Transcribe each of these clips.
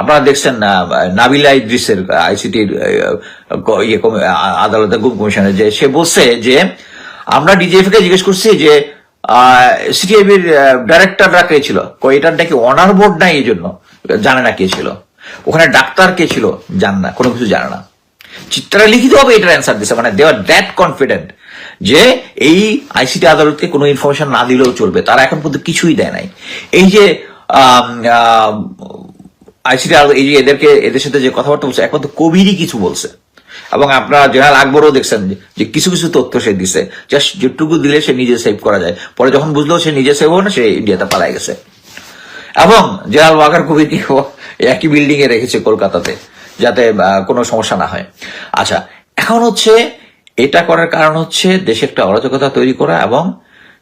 আপনারা দেখছেন নাবিলা ইদ্রিসের আইসিটির ইয়ে আদালতের গুম কমিশনের যে, সে বলছে যে, আমরা ডিজিএফ কে জিজ্ঞেস করছি যে সিটিআইবির ডাইরেক্টররা কে ছিল? এটার নাকি অনার বোর্ড নাই এই জন্য? জানে না কে ছিল। ওখানে ডাক্তার কে ছিল? জান না, কোনো কিছু জানে না। চিত্রা লিখিত হবে এটার অ্যান্সার দিছে মানে দে আর দ্যাট কনফিডেন্ট যে, এই আইসিটি আদালতকে কোনো ইনফরমেশন না দিলেও চলবে। তারা এখন পর্যন্ত কিছুই দেয় নাই। এই যে আইসিটি এই যে এদেরকে, এদের সাথে যে কথাবার্তা বলছে তো কবিরই কিছু বলছে। এবং আপনারা জেনারেল আকবরও দেখছেন যে- কিছু কিছু তথ্য সে দিছে, জাস্ট যেটুকু দিলে সে নিজে সেভ করা যায়। পরে যখন বুঝলো সে নিজে সেভ না, সে ইন্ডিয়াতে পালাই গেছে। এবং জেনারেল ওয়াকার কবিরকে একই বিল্ডিং এ রেখেছে কলকাতাতে, যাতে কোনো সমস্যা না হয়। আচ্ছা এখন হচ্ছে এটা করার কারণ হচ্ছে দেশে একটা অরাজকতা তৈরি করা এবং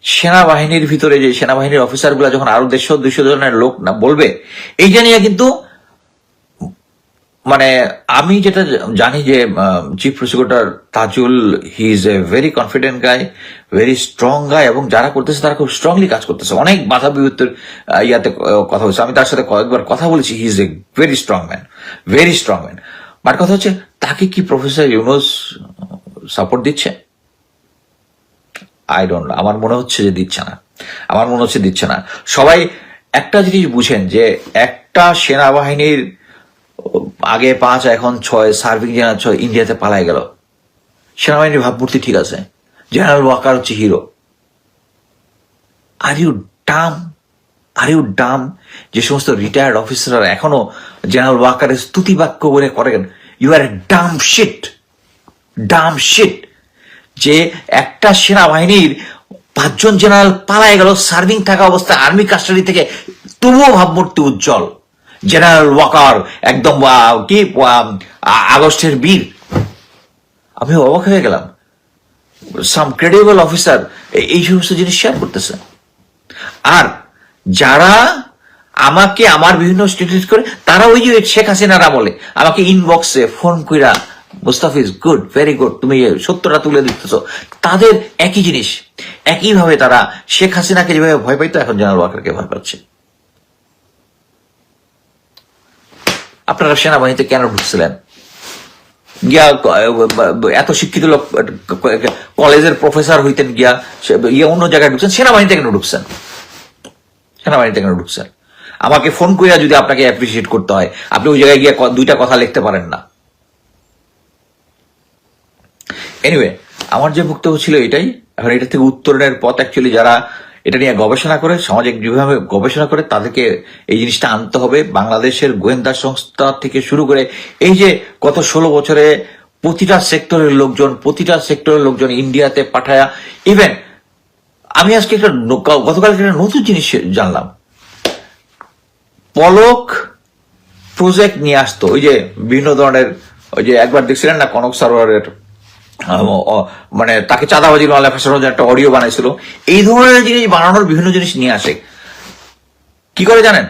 সেনাবাহিনীর ভিতরে যে সেনাবাহিনীর অফিসারগুলো যখন আরও দেড়শো, দুইশো জনের লোক না বলবে এই জানিয়ে কিন্তু মানে আমি যেটা জানি যে chief prosecutor Tajul he is a very confident guy very strong guy এবং যারা করতেছে, তারা খুব স্ট্রংলি কাজ করতেছে। অনেক বাধা বিপত্তির ইয়াতে কথা হচ্ছে আমি তার সাথে কয়েকবার কথা বলেছি। He is a very strong man very strong man but কথা হচ্ছে, তাকে কি প্রফেসর ইউনুস সাপোর্ট দিচ্ছে? আই ডোন্ট আমার মনে হচ্ছে যে দিচ্ছে না। আমার মনে হচ্ছে দিচ্ছে না। সবাই একটা জিনিস বুঝেন যে, একটা সেনাবাহিনীর আগে পাঁচ এখন ছয় সার্ভিং জেনারেল ছয়, ইন্ডিয়াতে পালাই গেল। সেনাবাহিনীর ভাবমূর্তি ঠিক আছে। জেনারেল ওয়াকার হচ্ছে hero are you Dam are you Dam যে সমস্ত রিটায়ার্ড অফিসাররা এখনও জেনারেল ওয়াকারের স্তুতি বাক্য বলে করেন you R A Dam sheet Dam sheet যে একটা সেনাবাহিনীর পাঁচজন জেনারেল পালায় গেল সার্ভিং থাকা অবস্থায় আর্মি কাস্টাডি থেকে, তবুও ভাবমূর্তি উজ্জ্বল। জেনারেল ওয়াকার একদম কি আগস্টের বীর। আমি অবাক হয়ে গেলাম। সাম ক্রেডিবল অফিসার এই সমস্ত জিনিস শেয়ার করতেছে। আর যারা আমাকে, আমার বিভিন্ন স্টেটাস করে, তারা ওই যে শেখ হাসিনার আমলে আমাকে ইনবক্সে ফোন কইরা মুস্তাফিজ গুড ভেরি গুড তুমি সত্যটা তুলে দিতেছ তাদের একই জিনিস। একইভাবে তারা শেখ হাসিনাকে যেভাবে ভয় পাইতো, এখন জেনারেল ওয়াকারকে ভয় পাচ্ছে। আপনারা সেনাবাহিনীতে কেন ঢুকছিলেন? গিয়া এত শিক্ষিত লোক কলেজের প্রফেসর হইতেন গিয়া ইয়ে অন্য জায়গায় ঢুকছেন, সেনাবাহিনীতে কেন ঢুকছেন? সেনাবাহিনীতে কেন ঢুকছেন? আমাকে ফোন করিয়া যদি আপনাকে অ্যাপ্রিসিয়েট করতে হয়, আপনি ওই জায়গায় গিয়ে দুইটা কথা লিখতে পারেন না। এনিওয়ে আমার যে বক্তব্য ছিল এটাই, এখন এটা থেকে উত্তরণের পথ অ্যাকচুয়ালি যারা এটা নিয়ে গবেষণা করে সামাজিক যেভাবে গবেষণা করে তাদেরকে এই জিনিসটা আনতে হবে। বাংলাদেশের গোয়েন্দা সংস্থা থেকে শুরু করে এই যে গত ষোলো বছরে প্রতিটা সেক্টরের লোকজন, প্রতিটা সেক্টরের লোকজন ইন্ডিয়াতে পাঠায়া ইভেন আমি আজকে একটা গতকালকে একটা নতুন জিনিস জানলাম। পলক প্রজেক্ট নিয়ে আসতো। ওই যে বিভিন্ন ধরনের, ওই যে একবার দেখছিলেন না কনক সারোয়ারের মানে তাকে চাঁদাবাজির মামলা জন্য একটা অডিও বানাইছিল। এই ধরনের জিনিস বানানোর বিভিন্ন জিনিস নিয়ে আসে। কি করে জানেন?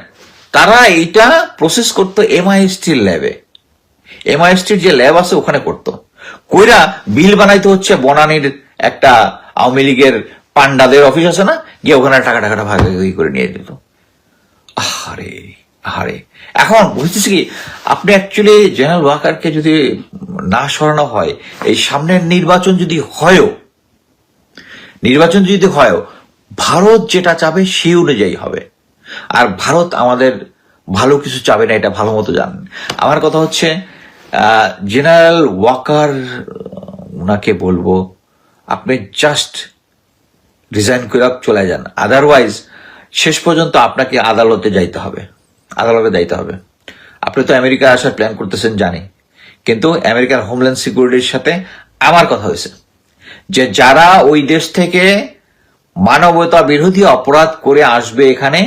তারা এইটা প্রসেস করতো এমআইএসটির ল্যাবে এমআইএসটির যে ল্যাব আছে, ওখানে করতো। কইরা বিল বানাইতে হচ্ছে বনানীর একটা আওয়ামী লীগের পান্ডাদের অফিস আছে না? গিয়ে ওখানে টাকা টাকাটা ভাগাভাগি করে নিয়ে যেত। আহারে। আহারে এখন বুঝতেছি কি, আপনি অ্যাকচুয়ালি জেনারেল ওয়াকারকে যদি না সরানো হয়, এই সামনের নির্বাচন যদি হয়ও, নির্বাচন যদি হয়ও, ভারত যেটা চাবে সেই অনুযায়ী হবে। আর ভারত আমাদের ভালো কিছু চাবে না, এটা ভালো মতো জানেন। আমার কথা হচ্ছে জেনারেল ওয়াকার ওনাকে বলব, আপনি জাস্ট রিজাইন করে চলে যান। আদারওয়াইজ শেষ পর্যন্ত আপনাকে আদালতে যাইতে হবে। আদালতে দায়িত্ব হবে। আপনি তো আমেরিকা আসার প্ল্যান করতেছেন, জানি। কিন্তু আমেরিকার হোমল্যান্ড সিকিউরিটির সাথে আমার কথা হয়েছে যে যারা ওই দেশ থেকে মানবতা বিরোধী অপরাধ করে আসবে এখানে,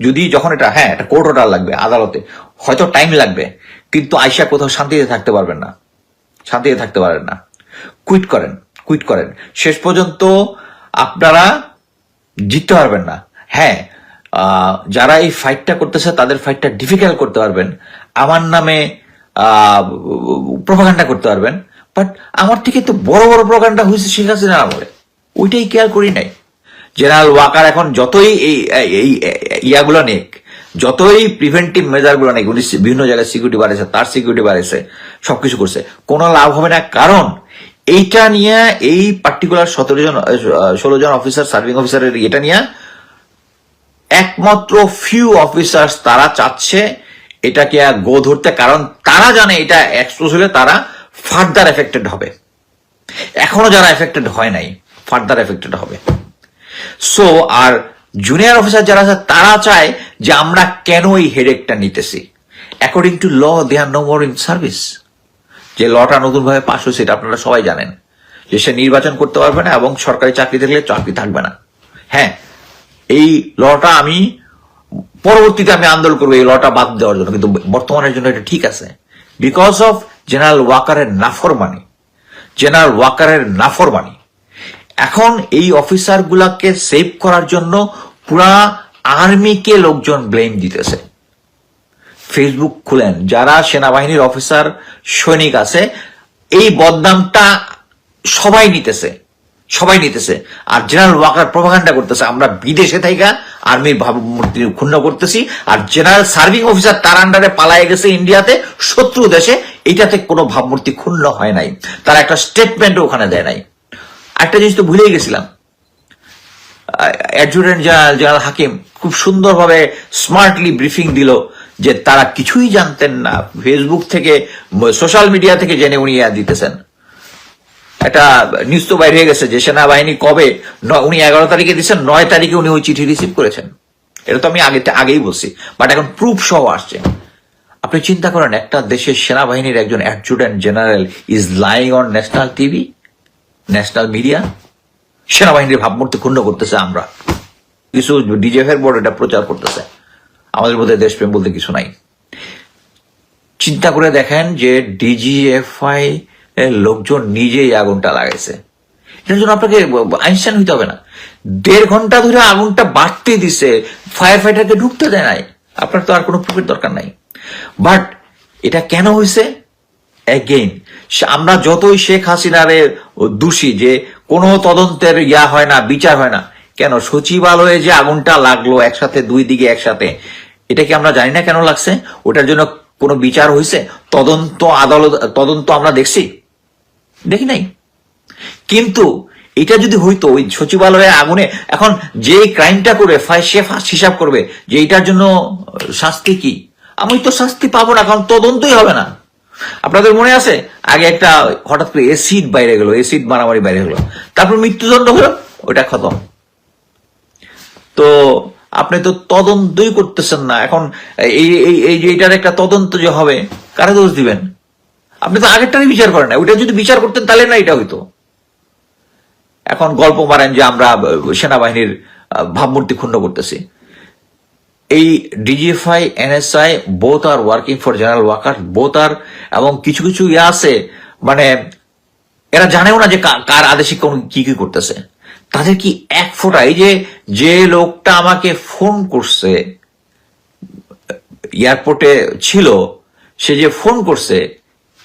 যদি যখন এটা হ্যাঁ এটা কোর্ট অর্ডার লাগবে আদালতে, হয়তো টাইম লাগবে, কিন্তু আইসা কোথাও শান্তিতে থাকতে পারবেন না। শান্তিতে থাকতে পারেন না। কুইট করেন কুইট করেন। শেষ পর্যন্ত আপনারা জিততে পারবেন না। হ্যাঁ যারা এই ফাইটটা করতেছে, তাদের ফাইটটা ডিফিকাল্ট করতে পারবেন। আমার নামে প্রভাকাণ্ডা করতে পারবেন। বাট আমার থেকে তো বড় বড় প্রভাকাণ্ডা হয়েছে শেখ হাসিনা আমলে। ওইটাই কেয়ার করি নাই। জেনারেল ওয়াকার এখন যতই এই ইয়াগুলো নেক, যতই প্রিভেন্টিভ মেজারগুলো নাকি, উনি বিভিন্ন জায়গায় সিকিউরিটি বাড়েছে তার সিকিউরিটি বাড়েছে সবকিছু করছে। কোনো লাভ হবে না। কারণ এইটা নিয়ে এই পার্টিকুলার সতেরো জন ষোলো জন অফিসার সার্ভিং অফিসারের এটা নিয়ে একমাত্র ফিউ অফিসার্স তারা চাচ্ছে এটাকে আর গো ধরতে, কারণ তারা জানে এটা এক্সপোজ হলে তারা ফার্দার এফেক্টেড হবে। এখনও যারা এফেক্টেড হয় নাই ফার্দার এফেক্টেড হবে। সো আর জুনিয়র অফিসার যারা আছে, তারা চায় যে আমরা কেন এই হেডেকটা নিতেছি? According to law they are no more in service যে লটা নতুনভাবে পাশ হয়েছে, এটা আপনারা সবাই জানেন। যে সে নির্বাচন করতে পারবে না এবং সরকারি চাকরি থাকলে চাকরি থাকবে না। হ্যাঁ এই লটা আমি, পরবর্তীতে আমি আন্দোলন করব এই লটা বাদ দেওয়ার জন্য, কিন্তু বর্তমানের জন্য এটা ঠিক আছে। বিকজ অফ জেনারেল ওয়াকারের নাফরমানি জেনারেল ওয়াকারের নাফরমানি, এখন এই অফিসার গুলাকে সেভ করার জন্য পুরা আর্মিকে লোকজন ব্লেম দিতেছে। ফেসবুক খুলেন, যারা সেনাবাহিনীর অফিসার সৈনিক আছে, এই বদনামটা সবাই নিতেছে। সবাই নিতেছে। আর জেনারেল ওয়াকার প্রভাকাণ্ডা করতেছে। আমরা বিদেশে থাইকা আর্মির ভাবমূর্তি ক্ষুণ্ণ করতেছি। আর জেনারেল সার্ভিং অফিসার তার আন্ডারে পালায় গেছে ইন্ডিয়াতে শত্রু দেশে এটাতে কোনো ভাবমূর্তি ক্ষুণ্ণ হয় নাই। তারা একটা স্টেটমেন্ট ওখানে দেয় নাই। একটা জিনিস তো ভুলেই গেছিলাম। অ্যাডজুটেন্ট জেনারেল হাকিম খুব সুন্দরভাবে স্মার্টলি ব্রিফিং দিল যে তারা কিছুই জানতেন না। ফেসবুক থেকে সোশ্যাল মিডিয়া থেকে জেনে উনি দিতেছেন। একটা নিউজ তো বাইরে হয়ে গেছে যে সেনাবাহিনী কবে উনি এগারো তারিখে দিচ্ছেন নয় তারিখে উনি ওই চিঠি রিসিভ করেছেন। এটা তো আমি আগে আগেই বলছি। বাট এখন প্রুফ সহ আসছে। আপনি চিন্তা করেন, একটা দেশের সেনাবাহিনীর একজন adjutant general is lying on national TV national media সেনাবাহিনীর ভাবমূর্তি ক্ষুণ্ণ করতেছে আমরা। কিছু ডিজেফ এর বোর্ড এটা প্রচার করতেছে। আমাদের মধ্যে দেশপ্রেম বলতে কিছু নাই। চিন্তা করে দেখেন যে ডিজিএফআই লোকজন নিজেই আগুনটা লাগাইছে। এটার জন্য আপনাকে আইনস্টাইন হইতে হবে না। দেড় ঘণ্টা ধরে আগুনটা বাড়তে দিছে ফায়ার ফাইটারকে ঢুকতে দেয় নাই। আপনার তো আর কোনো প্রুফের দরকার নাই। বাট এটা কেন হয়েছে অ্যাগেইন আমরা যতই শেখ হাসিনারে দোষী যে কোনো তদন্তের ইয়া হয় না, বিচার হয় না, কেন সচিবালয়ে যে আগুনটা লাগল একসাথে, দুই দিকে একসাথে, এটা কি আমরা জানি না কেন লাগছে? ওটার জন্য কোনো বিচার হয়েছে তদন্ত আদালত, তদন্ত আমরা দেখছি? দেখি নাই? কিন্তু এটা যদি হইতো, ওই সচিবালয়ে আগুনে, এখন যে ক্রাইমটা করে সে ফার্স্ট হিসাব করবে, যে এটার জন্য শাস্তি কি? আমি তো শাস্তি পাবো না, কারণ তদন্তই হবে না। আপনাদের মনে আছে? আগে একটা হঠাৎ করে এসিড বাইরে গেল এসিড মারামারি বাইরে গেল। তারপর মৃত্যুদণ্ড হলো, ওটা খতম। তো আপনি তো তদন্তই করতেছেন না। এখন এই এই যে এটার একটা তদন্ত যে হবে, কারে দোষ দিবেন? আপনি তো আগেরটারই বিচার করেন না ওইটা যদি বিচার করতেন, তাহলে না এটা হইতো। এখন গল্প মারেন যে আমরা সেনাবাহিনীর ভাবমূর্তি ক্ষুণ্ণ করতেছি। এই DGFI, NSI both are working for general worker both are এবং কিছু কিছু ইয়ে আছে মানে এরা জানেও না যে কার আদেশে কোন কি কি করতেছে। তাদের কি এক ফোঁটা, এই যে যে লোকটা আমাকে ফোন করছে, এয়ারপোর্টে ছিল, সে যে ফোন করছে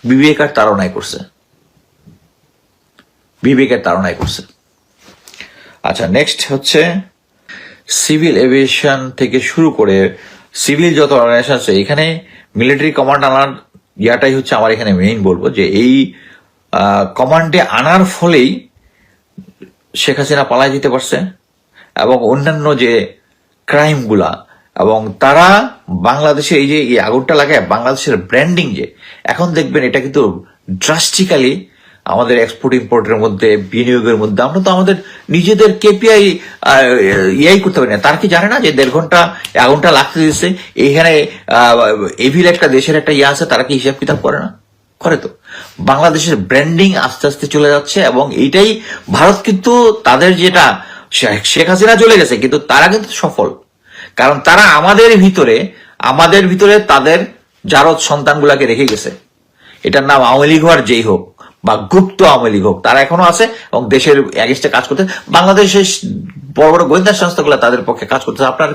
বিবেকার তাড়নায় করছে। বিবেকের তাড়নায় করছে। আচ্ছা নেক্সট হচ্ছে সিভিল এভিয়েশন থেকে শুরু করে সিভিল যত অর্গানাইজেশন আছে, এখানে মিলিটারি কমান্ড আনার ইয়াটাই হচ্ছে আমার এখানে মেইন বলব যে এই কমান্ডে আনার ফলেই শেখ হাসিনা পালায় যেতে পারছে এবং অন্যান্য যে ক্রাইমগুলা এবং তারা বাংলাদেশে এই যে, এই আগুনটা লাগায় বাংলাদেশের ব্র্যান্ডিং যে, এখন দেখবেন এটা কিন্তু ড্রাস্টিক্যালি আমাদের এক্সপোর্ট ইম্পোর্টের মধ্যে, বিনিয়োগের মধ্যে, আমরা তো আমাদের নিজেদের কেপিআই ইয়াই করতে পারি না। তার কি জানে না যে দেড় ঘণ্টা আগুনটা লাগতে দিচ্ছে? এইখানে এভিল একটা, দেশের একটা ইয়ে আছে, তারা কি হিসাব কিতাব করে না? করে তো। বাংলাদেশের ব্র্যান্ডিং আস্তে আস্তে চলে যাচ্ছে এবং এইটাই ভারত কিন্তু তাদের যেটা শেখ হাসিনা চলে গেছে, কিন্তু তারা কিন্তু সফল। কারণ তারা আমাদের ভিতরে আমাদের ভিতরে তাদের জারদ সন্তানগুলাকে রেখে গেছে। এটার নাম আওয়ামী লীগ হওয়ার যেই হোক বা গুপ্ত আওয়ামী লীগ হোক, তারা এখনও আছে এবং দেশের এগেস্টে কাজ করতে বাংলাদেশের বড় বড় গোয়েন্দা সংস্থাগুলো তাদের পক্ষে কাজ করতেছে। আপনার